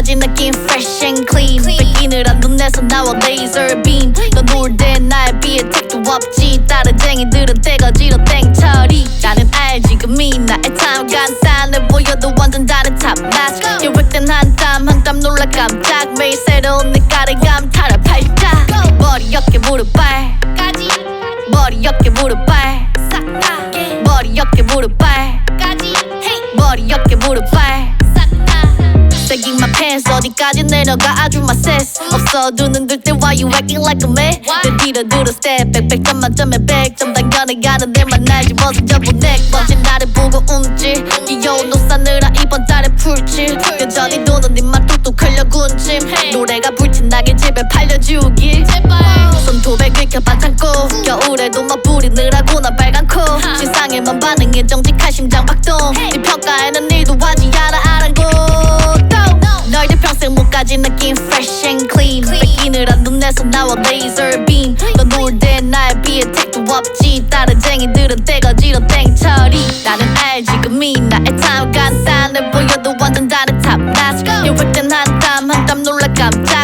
끝까지 느낌 fresh and clean. 백기느란 눈에서 나와 laser beam. 너놀때날 비해 택도 없지. 다른 쟁이들은 때거지로 땡처리. 나는 알지 금이 나의 time 간단해 보여도 완전 다른 top notch 계획된 한땀 한 땀 놀라 깜짝. 매일 새로운 어디까지 내려가 아주 my sense 없어. 두눈들때 why you acting like a man? 내 뒤로 들어 step back 100점 만점에 100점 당연히 가는 데만 날지 벗어져 보내 멋진 나를 보고 움찔. 귀여운 옷 사느라 이번 달에 풀칠 여전히 도는 니만 뚝뚝 흘려 군침. 노래가 불티나게 제발 팔려주길 손톱에 긁혀 반창고. 겨울에도 막 부리느라고 나 빨간 코. 신상에만 반응해 정직한 심장 박동. 네 평가에는 일도 하지 않아 아랑곳 때 나에 비해 택도 없지. 다른 쟁이들은 떼거지로 땡처리. 나는 알지 금이 나의 time 간단해 보여도 완전 다른 notch 이럴 땐 한땀 한 땀 놀라 깜짝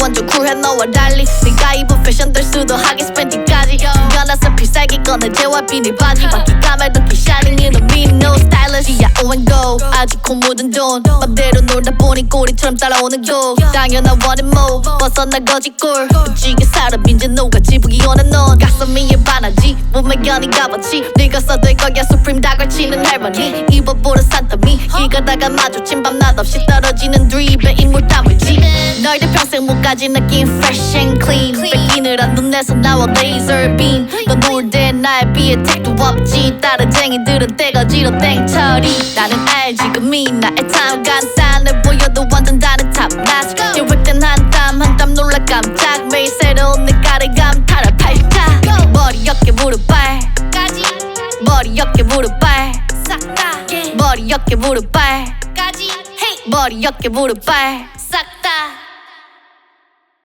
완전 쿨해 너와 달리. 네가 입은 패션 될 수도 하게 스팬티까지. 연하서 필살기 꺼내 재와 비닐 바지. 바퀴 까매도 키 샤이닝 in the mean no stylist. Yeah O and go 아직 코 묻은 돈. 맘대로 놀다 보니 꼬리처럼 따라오는 곡 당연한 원인 모 벗어나 거짓골 무지개 살아 빈제 녹아 지붕이 오는 넌 가슴 위에 바나지 몸에 연이 값어치 늙어서 될 거야 수프림 다 걸치는 할머니. 입어보는 산더미 길 가다가 마주친 밤 낮 없이 떨어지는 드립에 인물 담을지. 너희들 평생 못 가진 느낌 fresh and clean. 뺏기느라 눈에서 나와 laser beam. 너 누울 때 나에 비해 택도 없지. 다른 쟁이들은 떼거지로 땡처리. 나는 알지 금이 나의 time 간단해 보여도 완전 다른 notch 이럴 땐 한땀 한 땀 놀라 깜짝. 매일 새로운 내 가래감 타라 팔자 머리 어깨 무릎 발까지. 머리 어깨 무릎 발싹다 머리 어깨 무릎 발까지. 머리 어깨 무릎 발싹다